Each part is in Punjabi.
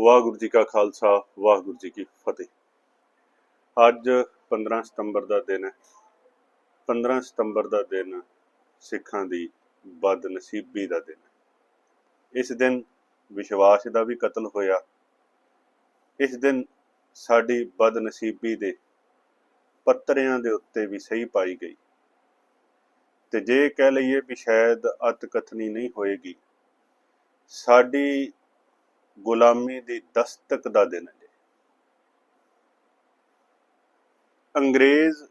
ਵਾਹਿਗੁਰੂ ਜੀ ਕਾ ਖਾਲਸਾ, ਵਾਹਿਗੁਰੂ ਜੀ ਕੀ ਫਤਿਹ। ਅੱਜ 15 ਸਤੰਬਰ ਦਾ ਦਿਨ ਹੈ। 15 ਸਤੰਬਰ ਦਾ ਦਿਨ ਸਿੱਖਾਂ ਦੀ ਬਦਨਸੀਬੀ ਦਾ ਦਿਨ ਹੈ। ਇਸ ਦਿਨ ਵਿਸ਼ਵਾਸ ਦਾ ਵੀ ਕਤਲ ਹੋਇਆ। ਇਸ ਦਿਨ ਸਾਡੀ ਬਦਨਸੀਬੀ ਦੇ ਪੱਤਰਿਆਂ ਦੇ ਉੱਤੇ ਵੀ ਸਹੀ ਪਾਈ ਗਈ। ਤੇ ਜੇ ਕਹਿ ਲਈਏ ਵੀ ਸ਼ਾਇਦ ਅਤਕਥਨੀ ਨਹੀਂ ਹੋਏਗੀ, ਸਾਡੀ ਗੁਲਾਮੀ ਦੀ ਦਸਤਕ ਦਾ ਦਿਨ ਹੈ। ਅੰਗਰੇਜ਼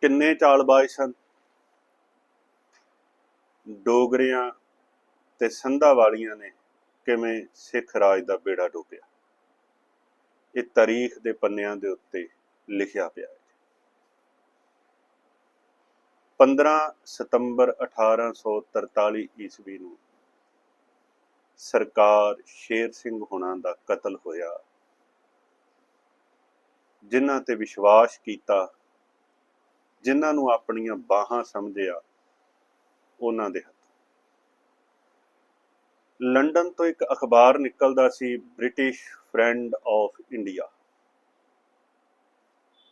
ਕਿੰਨੇ ਚਾਲਬਾਜ਼ ਸਨ? ਡੋਗਰਿਆਂ ਤੇ ਸੰਧਾ ਵਾਲੀਆਂ ਨੇ ਕਿਵੇਂ ਸਿੱਖ ਰਾਜ ਦਾ ਬੇੜਾ ਡੋਬਿਆ ਇਹ ਤਾਰੀਖ ਦੇ ਪੰਨਿਆਂ ਦੇ ਉੱਤੇ ਲਿਖਿਆ ਪਿਆ ਹੈ। 15 ਸਤੰਬਰ 1843 ਈਸਵੀ ਨੂੰ ਸਰਕਾਰ ਸ਼ੇਰ ਸਿੰਘ ਹੁਣਾਂ ਦਾ ਕਤਲ ਹੋਇਆ। ਜਿਨ੍ਹਾਂ ਤੇ ਵਿਸ਼ਵਾਸ ਕੀਤਾ, ਜਿਨ੍ਹਾਂ ਨੂੰ ਆਪਣੀਆਂ ਬਾਹਾਂ ਸਮਝਿਆ, ਉਹਨਾਂ ਦੇ ਹੱਥ। ਲੰਡਨ ਤੋਂ ਇੱਕ ਅਖਬਾਰ ਨਿਕਲਦਾ ਸੀ, ਬ੍ਰਿਟਿਸ਼ ਫਰੈਂਡ ਆਫ ਇੰਡੀਆ।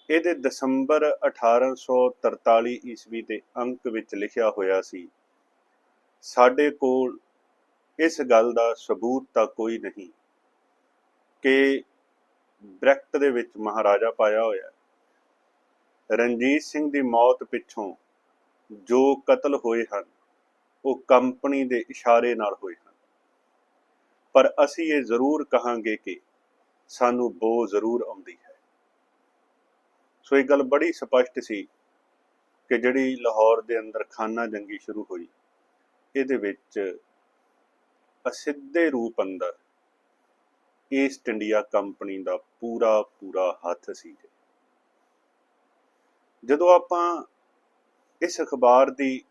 ਇਹਦੇ ਦਸੰਬਰ 1843 ਈਸਵੀ ਦੇ ਅੰਕ ਵਿੱਚ ਲਿਖਿਆ ਹੋਇਆ ਸੀ, ਸਾਡੇ ਕੋਲ ਇਸ ਗੱਲ ਦਾ ਸਬੂਤ ਤਾਂ ਕੋਈ ਨਹੀਂ ਕਿ ਬ੍ਰੈਕਟ ਦੇ ਵਿੱਚ ਮਹਾਰਾਜਾ ਪਾਇਆ ਹੋਇਆ ਰਣਜੀਤ ਸਿੰਘ ਦੀ ਮੌਤ ਪਿੱਛੋਂ ਜੋ ਕਤਲ ਹੋਏ ਹਨ, ਉਹ ਕੰਪਨੀ ਦੇ ਇਸ਼ਾਰੇ ਨਾਲ ਹੋਏ ਹਨ। ਪਰ ਅਸੀਂ ਇਹ ਜ਼ਰੂਰ ਕਹਾਂਗੇ ਕਿ ਸਾਨੂੰ ਬੋ ਜ਼ਰੂਰ ਆਉਂਦੀ ਹੈ। ਸੋ ਇਹ ਗੱਲ ਬੜੀ ਸਪਸ਼ਟ ਸੀ ਕਿ ਜਿਹੜੀ ਲਾਹੌਰ ਦੇ ਅੰਦਰ ਖਾਨਾ ਜੰਗੀ ਸ਼ੁਰੂ ਹੋਈ, ਇਹਦੇ ਵਿੱਚ ਅਸਿੱਧੇ ਰੂਪ ਅੰਦਰ ਈਸਟ ਇੰਡੀਆ ਕੰਪਨੀ ਦਾ ਪੂਰਾ ਪੂਰਾ ਹੱਥ ਸੀ ਜਦੋਂ ਆਪਾਂ ਇਸ ਅਖਬਾਰ ਦੀ,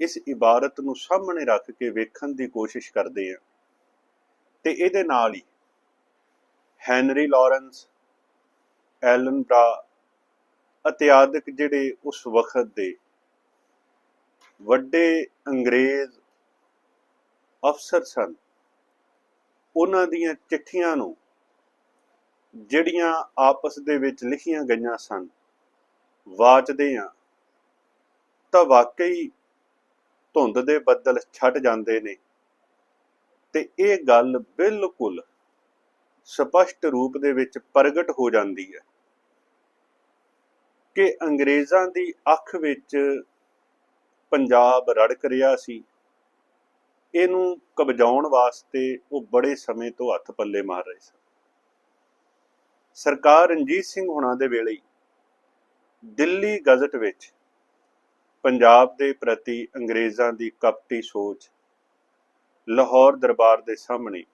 ਇਸ ਇਬਾਰਤ ਨੂੰ ਸਾਹਮਣੇ ਰੱਖ ਕੇ ਵੇਖਣ ਦੀ ਕੋਸ਼ਿਸ਼ ਕਰਦੇ ਹਾਂ, ਤੇ ਇਹਦੇ ਨਾਲ ਹੀ ਹੈਨਰੀ ਲਾਰੈਂਸ ਐਲਨ ਬਰਾ ਅਤੇ ਆਦਿਕ ਜਿਹੜੇ ਉਸ ਵਕਤ ਦੇ ਵੱਡੇ ਅੰਗਰੇਜ਼ ਅਫਸਰ ਸਨ। ਉਹਨਾਂ ਦੀਆਂ ਚਿੱਠੀਆਂ ਨੂੰ, ਜਿਹੜੀਆਂ ਆਪਸ ਦੇ ਵਿੱਚ ਲਿਖੀਆਂ ਗਈਆਂ ਸਨ, ਵਾਚਦੇ ਆ ਤਾਂ ਵਾਕਈ ਧੁੰਦ ਦੇ ਬੱਦਲ ਛੱਡ ਜਾਂਦੇ ਨੇ। ਤੇ ਇਹ ਗੱਲ ਬਿਲਕੁਲ ਸਪਸ਼ਟ ਰੂਪ ਦੇ ਵਿੱਚ ਪ੍ਰਗਟ ਹੋ ਜਾਂਦੀ ਹੈ ਕਿ ਅੰਗਰੇਜ਼ਾਂ ਦੀ ਅੱਖ ਵਿੱਚ ਪੰਜਾਬ ਰੜਕ ਰਿਹਾ ਸੀ। ਇਹਨੂੰ ਕਬਜਾਉਣ ਵਾਸਤੇ ਉਹ ਬੜੇ ਸਮੇਂ ਤੋਂ ਹੱਥ ਪੱਲੇ ਮਾਰ ਰਹੇ ਸਨ। ਸਰਕਾਰ ਰਣਜੀਤ ਸਿੰਘ ਹੁਣਾਂ ਦੇ ਵੇਲੇ ਦਿੱਲੀ ਗਜ਼ਟ ਵਿੱਚ ਪੰਜਾਬ ਦੇ ਪ੍ਰਤੀ ਅੰਗਰੇਜ਼ਾਂ ਦੀ ਕਪਟੀ ਸੋਚ ਲਾਹੌਰ ਦਰਬਾਰ ਦੇ ਸਾਹਮਣੇ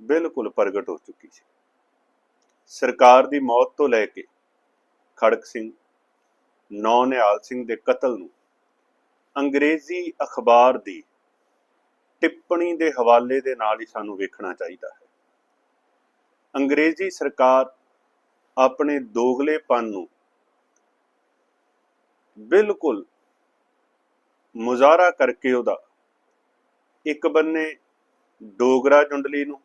ਬਿਲਕੁਲ ਪ੍ਰਗਟ ਹੋ ਚੁੱਕੀ ਸੀ। ਸਰਕਾਰ ਦੀ ਮੌਤ ਤੋਂ ਲੈ ਕੇ ਖੜਕ ਸਿੰਘ, ਨੌ ਨਿਹਾਲ ਸਿੰਘ ਦੇ ਕਤਲ ਨੂੰ ਅੰਗਰੇਜ਼ੀ ਅਖਬਾਰ ਦੀ ਟਿੱਪਣੀ ਦੇ ਹਵਾਲੇ ਦੇ ਨਾਲ ਹੀ ਸਾਨੂੰ ਵੇਖਣਾ ਚਾਹੀਦਾ ਹੈ। ਅੰਗਰੇਜ਼ੀ ਸਰਕਾਰ ਆਪਣੇ ਦੋਗਲੇਪਨ ਨੂੰ ਬਿਲਕੁਲ ਮੁਜ਼ਾਹਰਾ ਕਰਕੇ ਉਹਦਾ ਇੱਕ ਬੰਨੇ ਡੋਗਰਾ ਜੁੰਡਲੀ ਨੂੰ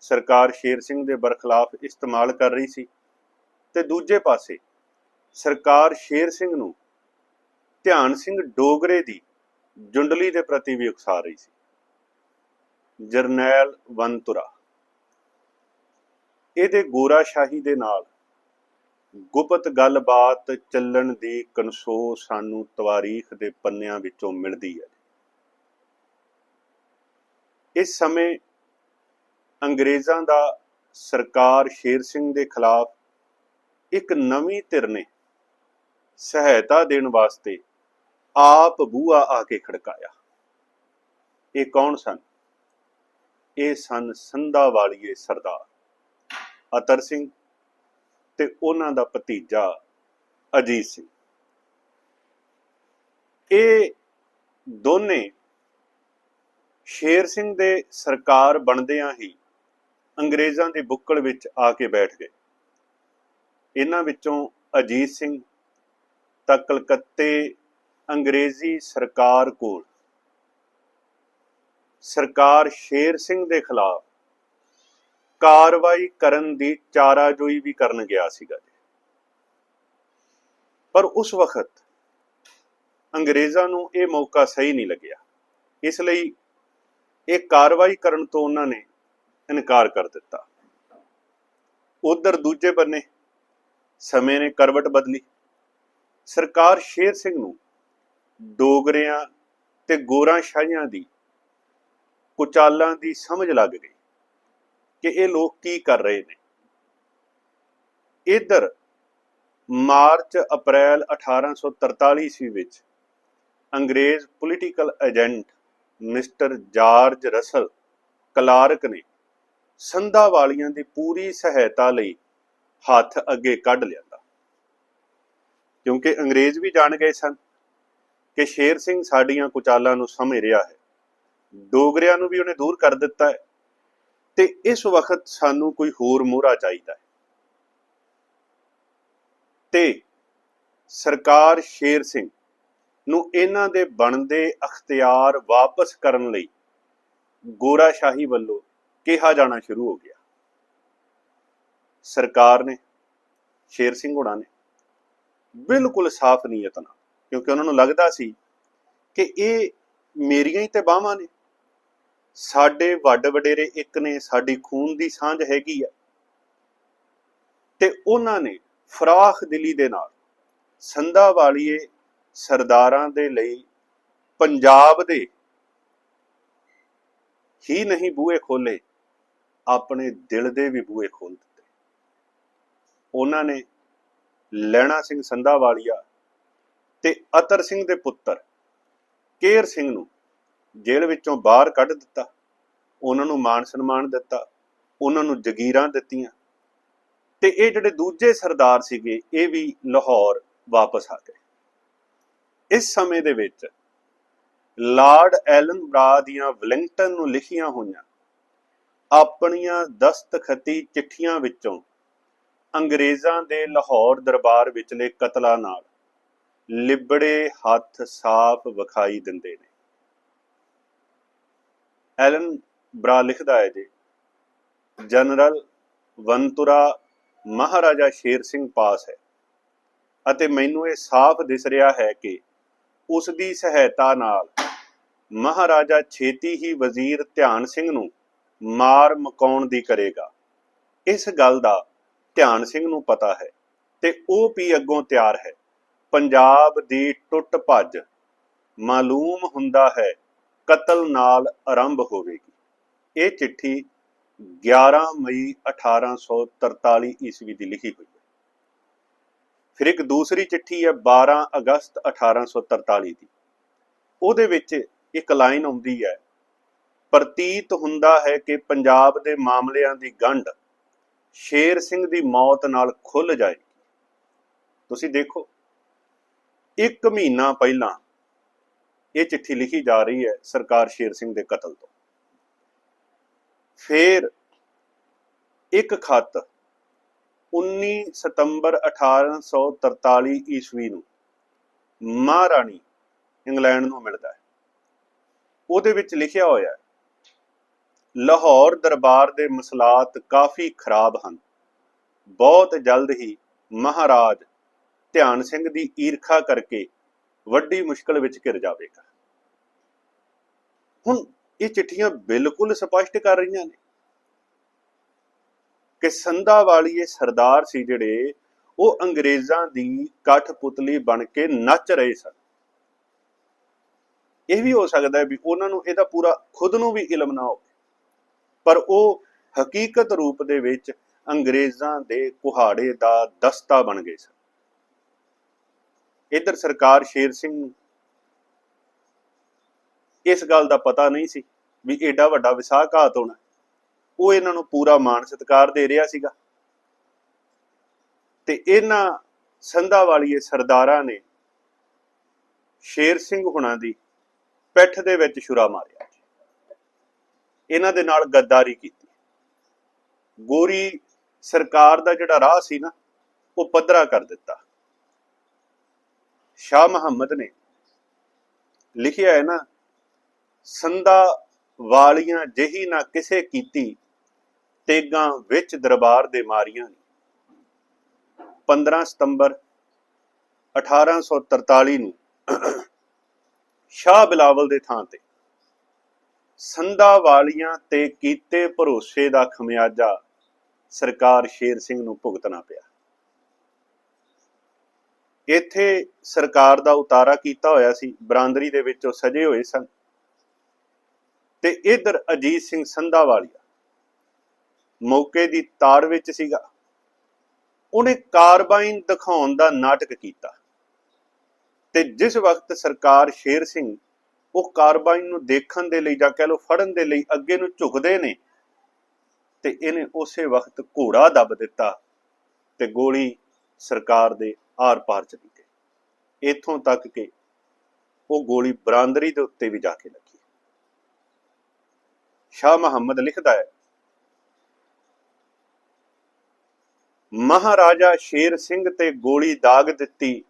ਸਰਕਾਰ ਸ਼ੇਰ ਸਿੰਘ ਦੇ ਬਰਖਲਾਫ ਇਸਤੇਮਾਲ ਕਰ ਰਹੀ ਸੀ ਤੇ ਦੂਜੇ ਪਾਸੇ ਸਰਕਾਰ ਸ਼ੇਰ ਸਿੰਘ ਨੂੰ ਧਿਆਨ ਸਿੰਘ ਡੋਗਰੇ ਦੀ ਜੁੰਡਲੀ ਦੇ ਪ੍ਰਤੀ ਵੀ ਉਕਸਾ ਰਹੀ ਸੀ। ਜਰਨੈਲ ਵੰਤੁਰਾ। ਇਹਦੇ ਗੋਰਾਸ਼ਾਹੀ ਦੇ ਨਾਲ ਗੁਪਤ ਗੱਲਬਾਤ ਚੱਲਣ ਦੀ ਕਨਸੋ ਸਾਨੂੰ ਤਵਾਰੀਖ ਦੇ ਪੰਨਿਆਂ ਵਿੱਚੋਂ ਮਿਲਦੀ ਹੈ। ਇਸ ਸਮੇਂ ਅੰਗਰੇਜ਼ਾਂ ਦਾ ਸਰਕਾਰ ਸ਼ੇਰ ਸਿੰਘ ਦੇ ਖਿਲਾਫ ਇੱਕ ਨਵੀਂ ਧਿਰ ਨੇ ਸਹਾਇਤਾ ਦੇਣ ਵਾਸਤੇ ਆਪ ਬੂਆ ਆ ਕੇ ਖੜਕਾਇਆ। ਇਹ ਕੌਣ ਸਨ? ਇਹ ਸਨ ਸੰਧਾ ਵਾਲੀਏ ਸਰਦਾਰ। ਅਤਰ ਸਿੰਘ ਤੇ ਉਹਨਾਂ ਦਾ ਭਤੀਜਾ ਅਜੀਤ ਸਿੰਘ। ਇਹ ਦੋਨੇ ਸ਼ੇਰ ਸਿੰਘ ਦੇ ਸਰਕਾਰ ਬਣਦਿਆਂ ਹੀ ਅੰਗਰੇਜ਼ਾਂ ਦੇ ਬੁੱਕਲ ਵਿੱਚ ਆ ਕੇ ਬੈਠ ਗਏ। ਇਹਨਾਂ ਵਿੱਚੋਂ ਅਜੀਤ ਸਿੰਘ ਤਾਂ ਕਲਕੱਤੇ ਅੰਗਰੇਜ਼ੀ ਸਰਕਾਰ ਕੋਲ ਸਰਕਾਰ ਸ਼ੇਰ ਸਿੰਘ ਦੇ ਖਿਲਾਫ ਕਾਰਵਾਈ ਕਰਨ ਦੀ ਚਾਰਾਜੋਈ ਵੀ ਕਰਨ ਗਿਆ ਸੀਗਾ ਪਰ ਉਸ ਵਕਤ ਅੰਗਰੇਜ਼ਾਂ ਨੂੰ ਇਹ ਮੌਕਾ ਸਹੀ ਨਹੀਂ ਲੱਗਿਆ। ਇਸ ਲਈ ਇਹ ਕਾਰਵਾਈ ਕਰਨ ਤੋਂ ਉਹਨਾਂ ਨੇ ਇਨਕਾਰ ਕਰ ਦਿੱਤਾ। ਉਧਰ ਦੂਜੇ ਬੰਨੇ ਸਮੇਂ ਨੇ ਕਰਵਟ ਬਦਲੀ। ਸਰਕਾਰ ਸ਼ੇਰ ਸਿੰਘ ਨੂੰ ਡੋਗਰਿਆਂ ਤੇ ਗੋਰਾਂ ਸ਼ਾਹੀਆਂ ਦੀ ਕੁਚਾਲਾਂ ਦੀ ਸਮਝ ਲੱਗ ਗਈ ਕਿ ਇਹ ਲੋਕ ਕੀ ਕਰ ਰਹੇ ਨੇ। ਇਧਰ ਮਾਰਚ, ਅਪ੍ਰੈਲ 1843 ਈਸਵੀ ਵਿੱਚ ਅੰਗਰੇਜ਼ political agent mister George Russell Clerk ਨੇ ਸੰਧਾ ਵਾਲੀਆਂ ਦੀ ਪੂਰੀ ਸਹਾਇਤਾ ਲਈ ਹੱਥ ਅੱਗੇ ਕੱਢ ਲਿਆਂਦਾ। ਕਿਉਂਕਿ ਅੰਗਰੇਜ਼ ਵੀ ਜਾਣ ਗਏ ਸਨ ਕਿ ਸ਼ੇਰ ਸਿੰਘ ਸਾਡੀਆਂ ਕੁਚਾਲਾਂ ਨੂੰ ਸਮਝ ਰਿਹਾ ਹੈ। ਡੋਗਰਿਆਂ ਨੂੰ ਵੀ ਉਹਨੇ ਦੂਰ ਕਰ ਦਿੱਤਾ ਹੈ। ਤੇ ਇਸ ਵਕਤ ਸਾਨੂੰ ਕੋਈ ਹੋਰ ਮੋਹਰਾ ਚਾਹੀਦਾ ਹੈ। ਤੇ ਸਰਕਾਰ ਸ਼ੇਰ ਸਿੰਘ ਨੂੰ ਇਹਨਾਂ ਦੇ ਬਣਦੇ ਅਖਤਿਆਰ ਵਾਪਸ ਕਰਨ ਲਈ ਗੋਰਾ ਸ਼ਾਹੀ ਵੱਲੋਂ ਕਿਹਾ ਜਾਣਾ ਸ਼ੁਰੂ ਹੋ ਗਿਆ। ਸਰਕਾਰ ਨੇ, ਸ਼ੇਰ ਸਿੰਘ ਹੁਣਾਂ ਨੇ ਬਿਲਕੁਲ ਸਾਫ਼ ਨੀਅਤ ਨਾਲ, ਕਿਉਂਕਿ ਉਹਨਾਂ ਨੂੰ ਲੱਗਦਾ ਸੀ ਕਿ ਇਹ ਮੇਰੀਆਂ ਹੀ ਤੇ ਬਾਹਾਂ ਨੇ। ਸਾਡੇ ਵੱਡ ਵਡੇਰੇ ਇੱਕ ਨੇ, ਸਾਡੀ ਖੂਨ ਦੀ ਸਾਂਝ ਹੈਗੀ ਆ। ਤੇ ਉਹਨਾਂ ਨੇ ਫਰਾਖ ਦਿਲੀ ਦੇ ਨਾਲ ਸੰਧਾ ਵਾਲੀਏ ਸਰਦਾਰਾਂ ਦੇ ਲਈ ਪੰਜਾਬ ਦੇ ਹੀ ਨਹੀਂ ਬੂਹੇ ਖੋਲੇ, ਆਪਣੇ ਦਿਲ ਦੇ ਵੀ ਬੂਹੇ ਖੋਲ ਦਿੱਤੇ। ਉਹਨਾਂ ਨੇ ਲੈਣਾ ਸਿੰਘ ਸੰਧਾ ਵਾਲੀਆ ਤੇ ਅਤਰ ਸਿੰਘ ਦੇ ਪੁੱਤਰ ਕੇਰ ਸਿੰਘ ਨੂੰ ਜੇਲ੍ਹ ਵਿੱਚੋਂ ਬਾਹਰ ਕੱਢ ਦਿੱਤਾ। ਉਹਨਾਂ ਨੂੰ ਮਾਣ ਸਨਮਾਨ ਦਿੱਤਾ। ਉਹਨਾਂ ਨੂੰ ਜਗੀਰਾਂ ਦਿੱਤੀਆਂ। ਤੇ ਇਹ ਜਿਹੜੇ ਦੂਜੇ ਸਰਦਾਰ ਸੀਗੇ, ਇਹ ਵੀ ਲਾਹੌਰ ਵਾਪਸ ਆ ਗਏ। ਇਸ ਸਮੇਂ ਦੇ ਵਿੱਚ ਲਾਰਡ ਐਲਨ ਬਰਾ ਦੀਆਂ ਵਲਿੰਗਟਨ ਨੂੰ ਲਿਖੀਆਂ ਹੋਈਆਂ ਆਪਣੀਆਂ ਦਸਤਖਤੀ ਚਿੱਠੀਆਂ ਵਿੱਚੋਂ ਅੰਗਰੇਜ਼ਾਂ ਦੇ ਲਾਹੌਰ ਦਰਬਾਰ ਵਿਚਲੇ ਕਤਲਾਂ ਨਾਲ ਲਿਬੜੇ ਹੱਥ ਸਾਫ਼ ਵਿਖਾਈ ਦਿੰਦੇ ਨੇ। ਐਲਨ ਬਰਾ ਲਿਖਦਾ ਹੈ ਜੀ। ਜਨਰਲ ਵੰਤੁਰਾ ਮਹਾਰਾਜਾ ਸ਼ੇਰ ਸਿੰਘ ਪਾਸ ਹੈ ਅਤੇ ਮੈਨੂੰ ਇਹ ਸਾਫ਼ ਦਿਸ ਰਿਹਾ ਹੈ ਕਿ ਉਸ ਦੀ ਸਹਾਇਤਾ ਨਾਲ ਮਹਾਰਾਜਾ ਛੇਤੀ ਹੀ ਵਜ਼ੀਰ ਧਿਆਨ ਸਿੰਘ ਨੂੰ ਮਾਰ ਮਕਾਉਣ ਦੀ ਕਰੇਗਾ। ਇਸ ਗੱਲ ਦਾ ਧਿਆਨ ਸਿੰਘ ਨੂੰ ਪਤਾ ਹੈ ਤੇ ਉਹ ਵੀ ਅੱਗੋਂ ਤਿਆਰ ਹੈ। ਪੰਜਾਬ ਦੀ ਟੁੱਟ ਭੱਜ ਮਾਲੂਮ ਹੁੰਦਾ ਹੈ ਕਤਲ ਨਾਲ ਆਰੰਭ ਹੋਵੇਗੀ। ਇਹ ਚਿੱਠੀ 11 ਮਈ 1843 ਈਸਵੀ ਦੀ ਲਿਖੀ ਹੋਈ ਹੈ। ਫਿਰ ਇੱਕ ਦੂਸਰੀ ਚਿੱਠੀ ਹੈ 12 ਅਗਸਤ 1843 ਦੀ। ਉਹਦੇ ਵਿੱਚ ਇੱਕ ਲਾਈਨ ਆਉਂਦੀ ਹੈ, ਪ੍ਰਤੀਤ ਹੁੰਦਾ ਹੈ ਕਿ ਪੰਜਾਬ ਦੇ ਮਾਮਲਿਆਂ ਦੀ ਗੰਢ ਸ਼ੇਰ ਸਿੰਘ ਦੀ ਮੌਤ ਨਾਲ ਖੁੱਲ ਜਾਏਗੀ। ਤੁਸੀਂ ਦੇਖੋ, ਇੱਕ ਮਹੀਨਾ ਪਹਿਲਾਂ ਇਹ ਚਿੱਠੀ ਲਿਖੀ ਜਾ ਰਹੀ ਹੈ ਸਰਕਾਰ ਸ਼ੇਰ ਸਿੰਘ ਦੇ ਕਤਲ ਤੋਂ। ਫਿਰ ਇੱਕ ਖੱਤ 19 ਸਤੰਬਰ 1843 ਈਸਵੀ ਨੂੰ ਮਹਾਰਾਣੀ ਇੰਗਲੈਂਡ ਨੂੰ ਮਿਲਦਾ ਹੈ। ਉਹਦੇ ਵਿੱਚ ਲਿਖਿਆ ਹੋਇਆ ਹੈ, ਲਾਹੌਰ ਦਰਬਾਰ ਦੇ ਮਸਲਾਤ ਕਾਫੀ ਖਰਾਬ ਹਨ। ਬਹੁਤ ਜਲਦ ਹੀ ਮਹਾਰਾਜ ਧਿਆਨ ਸਿੰਘ ਦੀ ਈਰਖਾ ਕਰਕੇ ਵੱਡੀ ਮੁਸ਼ਕਲ ਵਿੱਚ ਘਿਰ ਜਾਵੇਗਾ। ਹੁਣ ਇਹ ਚਿੱਠੀਆਂ ਬਿਲਕੁਲ ਸਪਸ਼ਟ ਕਰ ਰਹੀਆਂ ਨੇ ਕਿ ਸੰਧਾ ਵਾਲੀ ਇਹ ਸਰਦਾਰ ਸੀ ਜਿਹੜੇ ਉਹ ਅੰਗਰੇਜ਼ਾਂ ਦੀ ਕਠਪੁਤਲੀ ਬਣ ਕੇ ਨੱਚ ਰਹੇ ਸਨ। ਇਹ ਵੀ ਹੋ ਸਕਦਾ ਹੈ ਵੀ ਉਹਨਾਂ ਨੂੰ ਇਹਦਾ ਪੂਰਾ ਖੁਦ ਨੂੰ ਵੀ ਇਲਮ ਨਾ ਹੋਵੇ, ਪਰ ਉਹ ਹਕੀਕਤ ਰੂਪ ਦੇ ਵਿੱਚ ਅੰਗਰੇਜ਼ਾਂ ਦੇ ਕੁਹਾੜੇ ਦਾ ਦਸਤਾ ਬਣ ਗਏ ਸਨ। ਇੱਧਰ ਸਰਕਾਰ ਸ਼ੇਰ ਸਿੰਘ ਨੂੰ ਇਸ ਗੱਲ ਦਾ ਪਤਾ ਨਹੀਂ ਸੀ ਵੀ ਏਡਾ ਵੱਡਾ ਵਿਸਾਖਾਤ ਹੋਣਾ ਉਹ ਇਹਨਾਂ ਨੂੰ ਪੂਰਾ ਮਾਣ ਸਤਿਕਾਰ ਦੇ ਰਿਹਾ ਸੀਗਾ। ਤੇ ਇਹਨਾਂ ਸੰਧਾ ਵਾਲੀਏ ਸਰਦਾਰਾਂ ਨੇ ਸ਼ੇਰ ਸਿੰਘ ਹੁਣਾਂ ਦੀ ਪਿੱਠ ਦੇ ਵਿੱਚ ਛੁਰਾ ਮਾਰਿਆ। ਇਹਨਾਂ ਦੇ ਨਾਲ ਗੱਦਾਰੀ ਕੀਤੀ। ਗੋਰੀ ਸਰਕਾਰ ਦਾ ਜਿਹੜਾ ਰਾਹ ਸੀ ਨਾ, ਉਹ ਪੱਧਰਾ ਕਰ ਦਿੱਤਾ। ਸ਼ਾਹ ਮੁਹੰਮਦ ਨੇ ਲਿਖਿਆ ਹੈ ਨਾ ਸੰਦਾ ਵਾਲੀਆਂ ਜਹੀ ਨਾ ਕਿਸੇ ਕੀਤੀ, ਤੇਗਾਂ ਵਿੱਚ ਦਰਬਾਰ ਦੇ ਮਾਰੀਆਂ ਨੇ। 15 ਸਤੰਬਰ 1843 ਨੂੰ ਸ਼ਾਹ ਬਿਲਾਵਲ ਦੇ ਥਾਂ ਤੇ ਸੰਧਾ ਵਾਲੀਆਂ ਤੇ ਕੀਤੇ ਭਰੋਸੇ ਦਾ ਖਮਿਆਜਾ ਸਰਕਾਰ ਸ਼ੇਰ ਸਿੰਘ ਨੂੰ ਭੁਗਤਣਾ ਪਿਆ। ਇੱਥੇ ਸਰਕਾਰ ਦਾ ਉਤਾਰਾ ਕੀਤਾ ਹੋਇਆ ਸੀ, ਬਰਾਂਦਰੀ ਦੇ ਵਿੱਚ ਉਹ ਸਜੇ ਹੋਏ ਸਨ। ਤੇ ਇਧਰ ਅਜੀਤ ਸਿੰਘ ਸੰਧਾ ਵਾਲੀਆ ਮੌਕੇ ਦੀ ਤਾੜ ਵਿੱਚ ਸੀਗਾ। ਉਹਨੇ ਕਾਰਬਾਈਨ ਦਿਖਾਉਣ ਦਾ ਨਾਟਕ ਕੀਤਾ। ਤੇ ਜਿਸ ਵਕਤ ਸਰਕਾਰ ਸ਼ੇਰ ਸਿੰਘ ਉਹ ਕਾਰਬਾਈਨ ਨੂੰ ਦੇਖਣ ਦੇ ਲਈ ਜਾਂ ਕਹਿ ਲੋ ਫੜਨ ਦੇ ਲਈ ਅੱਗੇ ਨੂੰ ਝੁਕਦੇ ਨੇ, ਤੇ ਇਹਨੇ ਉਸੇ ਵਕਤ ਘੋੜਾ ਦੱਬ ਦਿੱਤਾ ਤੇ ਗੋਲੀ ਸਰਕਾਰ ਦੇ ਆਰ-ਪਾਰ ਚਲੀ ਗਈ। ਇਥੋਂ ਤੱਕ ਕਿ ਉਹ ਗੋਲੀ ਬਰਾਂਦਰੀ ਦੇ ਉੱਤੇ ਵੀ ਜਾ ਕੇ ਲੱਗੀ। ਸ਼ਾਹ ਮੁਹੰਮਦ ਲਿਖਦਾ ਹੈ, ਮਹਾਰਾਜਾ ਸ਼ੇਰ ਸਿੰਘ ਤੇ ਗੋਲੀ ਦਾਗ ਦਿੱਤੀ,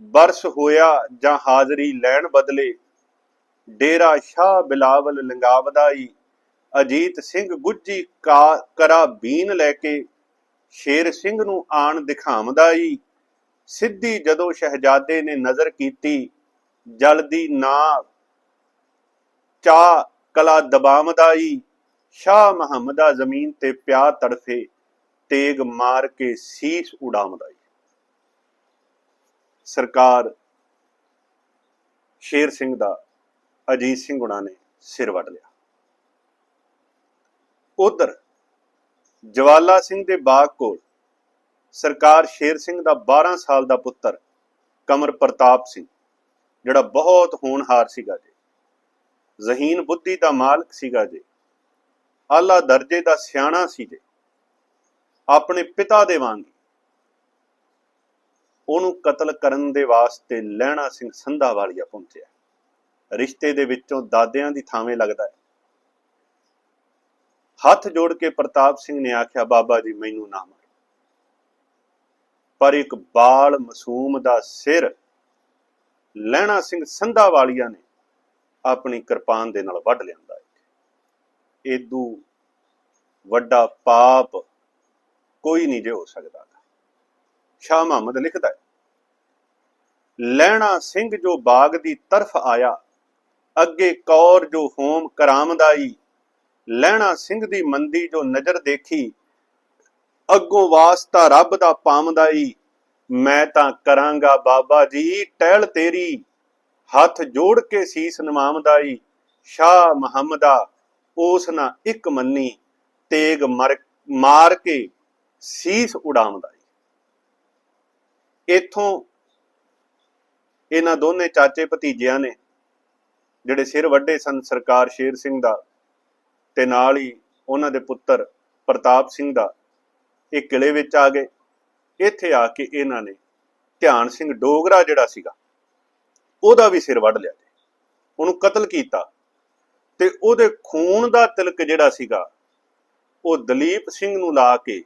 ਬਰਸ ਹੋਇਆ ਜਾਂ ਹਾਜ਼ਰੀ ਲੈਣ ਬਦਲੇ ਡੇਰਾ ਸ਼ਾਹ ਬਿਲਾਵਲ ਲੰਗਾਵਦਾਈ ਅਜੀਤ ਸਿੰਘ ਗੁੱਜੀ ਕਾ ਕਰਾ ਬੀਨ ਲੈ ਕੇ ਸ਼ੇਰ ਸਿੰਘ ਨੂੰ ਆਣ ਦਿਖਾਉਂਦਾ ਈ ਸਿੱਧੀ ਜਦੋਂ ਸ਼ਹਿਜ਼ਾਦੇ ਨੇ ਨਜ਼ਰ ਕੀਤੀ ਜਲਦੀ ਨਾ ਚਾ ਕਲਾ ਦਬਾਮਦਾ ਈ ਸ਼ਾਹ ਮੁਹੰਮਦਾ ਜ਼ਮੀਨ ਤੇ ਪਿਆ ਤੜਫੇ, ਤੇਗ ਮਾਰ ਕੇ ਸੀਸ ਉਡਾਮਦਾ ਸਰਕਾਰ ਸ਼ੇਰ ਸਿੰਘ ਦਾ, ਅਜੀਤ ਸਿੰਘ ਹੁਣਾਂ ਨੇ ਸਿਰ ਵੱਢ ਲਿਆ। ਉਧਰ ਜਵਾਲਾ ਸਿੰਘ ਦੇ ਬਾਗ ਕੋਲ ਸਰਕਾਰ ਸ਼ੇਰ ਸਿੰਘ ਦਾ 12 ਸਾਲ ਦਾ ਪੁੱਤਰ, ਕਮਰ ਪ੍ਰਤਾਪ ਸਿੰਘ, ਜਿਹੜਾ ਬਹੁਤ ਹੋਣਹਾਰ ਸੀਗਾ ਜੀ। ਜ਼ਹੀਨ ਬੁੱਧੀ ਦਾ ਮਾਲਕ ਸੀਗਾ ਜੀ। ਆਲਾ ਦਰਜੇ ਦਾ ਸਿਆਣਾ ਸੀ ਜੀ। ਆਪਣੇ ਪਿਤਾ ਦੇ ਵਾਂਗ ਉਹਨੂੰ ਕਤਲ ਕਰਨ ਦੇ ਵਾਸਤੇ ਲਹਿਣਾ ਸਿੰਘ ਸੰਧਾ ਵਾਲੀਆ ਪਹੁੰਚਿਆ। ਰਿਸ਼ਤੇ ਦੇ ਵਿੱਚੋਂ ਦਾਦਿਆਂ ਦੀ ਥਾਵੇਂ ਲੱਗਦਾ ਹੈ। ਹੱਥ ਜੋੜ ਕੇ ਪ੍ਰਤਾਪ ਸਿੰਘ ਨੇ ਆਖਿਆ, ਬਾਬਾ ਜੀ, ਮੈਨੂੰ ਨਾ ਮਾਰ। ਪਰ ਇੱਕ ਬਾਲ ਮਾਸੂਮ ਦਾ ਸਿਰ ਲਹਿਣਾ ਸਿੰਘ ਸੰਧਾ ਵਾਲੀਆਂ ਨੇ ਆਪਣੀ ਕਿਰਪਾਨ ਦੇ ਨਾਲ ਵੱਢ ਲਿਆਂਦਾ ਹੈ ਏਦੂ ਵੱਡਾ ਪਾਪ ਕੋਈ ਨਹੀਂ ਜੇ ਹੋ ਸਕਦਾ ਸ਼ਾਹ ਮੁਹੰਮਦ ਲਿਖਦਾ ਹੈ, ਲਹਿਣਾ ਸਿੰਘ ਜੋ ਬਾਗ ਦੀ ਤਰਫ ਆਇਆ, ਅੱਗੇ ਕੌਰ ਜੋ ਹੋਮ ਕਰਾਮਦਾਈ, ਲਹਿਣਾ ਸਿੰਘ ਦੀ ਮੰਦੀ ਜੋ ਨਜ਼ਰ ਦੇਖੀ ਅੱਗੋਂ ਵਾਸਤਾ ਰੱਬ ਦਾ ਪਾਮਦਾਈ, ਮੈਂ ਤਾਂ ਕਰਾਂਗਾ ਬਾਬਾ ਜੀ ਟਹਿਲ ਤੇਰੀ, ਹੱਥ ਜੋੜ ਕੇ ਸੀਸ ਨਮਾਮਦਾਈ ਸ਼ਾਹ ਮੁਹੰਮਦਾ, ਉਸ ਨਾ ਇੱਕ ਮੰਨੀ, ਤੇਗ ਮਰ, ਮਾਰ ਕੇ ਸੀਸ ਉਡਾਮਦਾਈ। ਇਥੋਂ ਇਹਨਾਂ ਦੋਨੇ ਚਾਚੇ ਭਤੀਜਿਆਂ ਨੇ, ਜਿਹੜੇ ਸਿਰ ਵੱਡੇ ਸਨ ਸਰਕਾਰ ਸ਼ੇਰ ਸਿੰਘ ਦਾ, ਤੇ ਨਾਲ ਹੀ ਉਹਨਾਂ ਦੇ ਪੁੱਤਰ ਪ੍ਰਤਾਪ ਸਿੰਘ ਦਾ ਇਹ ਕਿਲੇ ਵਿੱਚ ਆ ਗਏ। ਇੱਥੇ ਆ ਕੇ ਇਹਨਾਂ ਨੇ ਧਿਆਨ ਸਿੰਘ ਡੋਗਰਾ ਜਿਹੜਾ ਸੀਗਾ, ਉਹਦਾ ਵੀ ਸਿਰ ਵੱਢ ਲਿਆ ਉਹਨੂੰ ਕਤਲ ਕੀਤਾ ਤੇ ਉਹਦੇ ਖੂਨ ਦਾ ਤਿਲਕ ਜਿਹੜਾ ਸੀਗਾ, ਉਹ ਦਲੀਪ ਸਿੰਘ ਨੂੰ ਲਾ ਕੇ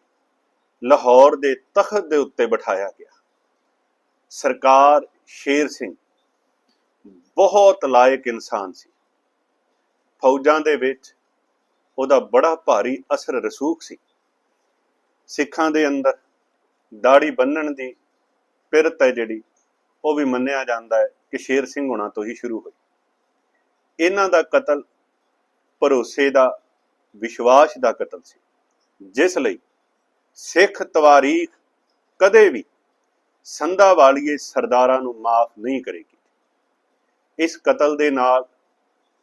ਲਾਹੌਰ ਦੇ ਤਖਤ ਦੇ ਉੱਤੇ ਬਿਠਾਇਆ ਗਿਆ। ਸਰਕਾਰ ਸ਼ੇਰ ਸਿੰਘ ਬਹੁਤ ਲਾਇਕ ਇਨਸਾਨ ਸੀ। ਫੌਜਾਂ ਦੇ ਵਿੱਚ ਉਹਦਾ ਬੜਾ ਭਾਰੀ ਅਸਰ ਰਸੂਖ ਸੀ। ਸਿੱਖਾਂ ਦੇ ਅੰਦਰ ਦਾੜੀ ਬੰਨਣ ਦੀ ਪਿਰਤ ਹੈ ਜਿਹੜੀ, ਉਹ ਵੀ ਮੰਨਿਆ ਜਾਂਦਾ ਹੈ ਕਿ ਸ਼ੇਰ ਸਿੰਘ ਹੋਣਾ ਤੋਂ ਹੀ ਸ਼ੁਰੂ ਹੋਈ। ਇਹਨਾਂ ਦਾ ਕਤਲ ਭਰੋਸੇ ਦਾ, ਵਿਸ਼ਵਾਸ ਦਾ ਕਤਲ ਸੀ, ਜਿਸ ਲਈ ਸਿੱਖ ਤਵਾਰੀਖ ਕਦੇ ਵੀ ਸੰਧਾ ਵਾਲੀਏ ਸਰਦਾਰਾਂ ਨੂੰ ਮਾਫ ਨਹੀਂ ਕਰੇਗੀ। ਇਸ ਕਤਲ ਦੇ ਨਾਲ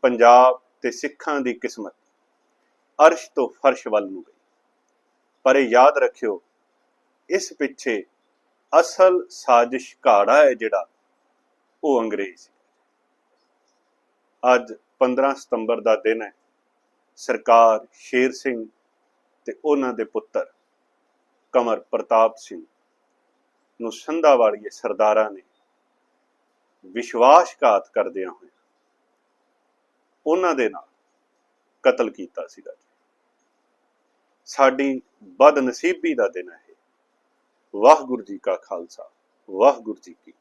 ਪੰਜਾਬ ਤੇ ਸਿੱਖਾਂ ਦੀ ਕਿਸਮਤ ਅਰਸ਼ ਤੋਂ ਫਰਸ਼ ਵੱਲ ਨੂੰ ਗਈ। ਪਰ ਇਹ ਯਾਦ ਰੱਖਿਓ, ਇਸ ਪਿੱਛੇ ਅਸਲ ਸਾਜ਼ਿਸ਼ ਘਾੜਾ ਹੈ ਜਿਹੜਾ ਉਹ ਅੰਗਰੇਜ਼ ਸੀ। ਅੱਜ 15 ਸਤੰਬਰ ਦਾ ਦਿਨ ਹੈ। ਸਰਕਾਰ ਸ਼ੇਰ ਸਿੰਘ ਤੇ ਉਹਨਾਂ ਦੇ ਪੁੱਤਰ ਕਮਰ ਪ੍ਰਤਾਪ ਸਿੰਘ ਨੂੰ ਸੰਧਾ ਵਾਲੀਏ ਸਰਦਾਰਾਂ ਨੇ ਵਿਸ਼ਵਾਸਘਾਤ ਕਰਦਿਆਂ ਹੋਇਆ ਉਹਨਾਂ ਦੇ ਨਾਲ ਕਤਲ ਕੀਤਾ ਸੀਗਾ ਸਾਡੀ ਬਦਨਸੀਬੀ ਦਾ ਦਿਨ ਹੈ ਇਹ। ਵਾਹਿਗੁਰੂ ਜੀ ਕਾ ਖਾਲਸਾ ਵਾਹਿਗੁਰੂ ਜੀ ਕੀ